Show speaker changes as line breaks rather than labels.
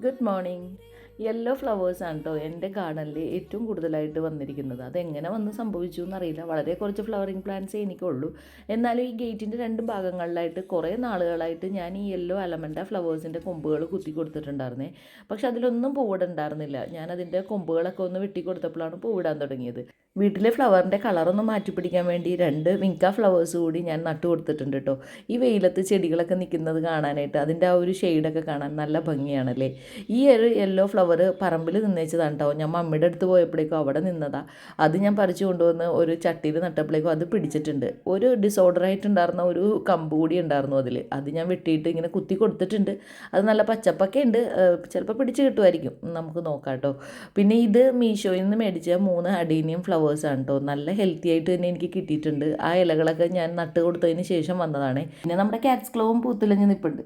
good morning. Yellow flowers ആണ് കേട്ടോ എന്റെ ഗാർഡനിൽ ഏറ്റവും കൂടുതലായിട്ട് വന്നിരിക്കുന്നത്. അതെങ്ങനെ വന്ന് സംഭവിച്ചു എന്നറിയില്ല. വളരെ കുറച്ച് ഫ്ലവറിങ് പ്ലാന്റ്സേ എനിക്കുള്ളൂ. എന്നാലും ഈ ഗേറ്റിന്റെ രണ്ട് ഭാഗങ്ങളിലായിട്ട് കുറേ നാളുകളായിട്ട് ഞാൻ ഈ യെല്ലോ അലമൻഡ ഫ്ലവേഴ്സിന്റെ കൊമ്പുകൾ കുത്തി കൊടുത്തിട്ടുണ്ടായിരുന്നേ. പക്ഷെ അതിലൊന്നും പൂവിടുണ്ടായിരുന്നില്ല ഞാൻ അതിന്റെ കൊമ്പുകളൊക്കെ ഒന്ന് വെട്ടി കൊടുത്തപ്പോഴാണ് പൂവിടാൻ തുടങ്ങിയത്. വീട്ടിലെ ഫ്ലവറിന്റെ കളറൊന്ന് മാറ്റിപ്പിടിക്കാൻ വേണ്ടി രണ്ട് മിങ്ക ഫ്ലവേഴ്സ് കൂടി ഞാൻ നട്ടു കൊടുത്തിട്ടുണ്ട് കേട്ടോ ഈ വെയിലത്ത് ചെടികളൊക്കെ നിൽക്കുന്നത് കാണാനായിട്ട് അതിന്റെ ആ ഒരു ഷെയ്ഡൊക്കെ കാണാൻ നല്ല ഭംഗിയാണല്ലേ? ഈ ഒരു യെല്ലോ ഫ്ലവർ പറമ്പിൽ നിന്നേച്ചതാണ് കേട്ടോ. ഞാൻ മമ്മിയുടെ അടുത്ത് പോയപ്പോഴേക്കും അവിടെ നിന്നതാ. അത് ഞാൻ പറിച്ചു കൊണ്ടുവന്ന് ഒരു ചട്ടിയിൽ നട്ടപ്പോഴേക്കും അത് പിടിച്ചിട്ടുണ്ട്. ഒരു ഡിസോർഡർ ആയിട്ടുണ്ടായിരുന്ന ഒരു കമ്പ് കൂടി ഉണ്ടായിരുന്നു അതിൽ. അത് ഞാൻ വെട്ടിയിട്ട് ഇങ്ങനെ കുത്തി കൊടുത്തിട്ടുണ്ട്. അത് നല്ല പച്ചപ്പൊക്കെ ഉണ്ട്. ചിലപ്പോൾ പിടിച്ച് കിട്ടുമായിരിക്കും. നമുക്ക് നോക്കാം കേട്ടോ. പിന്നെ ഇത് മീഷോയിൽ നിന്ന് മേടിച്ച മൂന്ന് അഡീനിയം ഫ്ലവേഴ്സ് ആണ് കേട്ടോ. നല്ല ഹെൽത്തി ആയിട്ട് തന്നെ എനിക്ക് കിട്ടിയിട്ടുണ്ട്. ആ ഇലകളൊക്കെ ഞാൻ നട്ട് കൊടുത്തതിന് ശേഷം വന്നതാണ്. പിന്നെ നമ്മുടെ കാറ്റ്സ് ക്ലോവും പൂത്തുലഞ്ഞ് നിൽപ്പുണ്ട്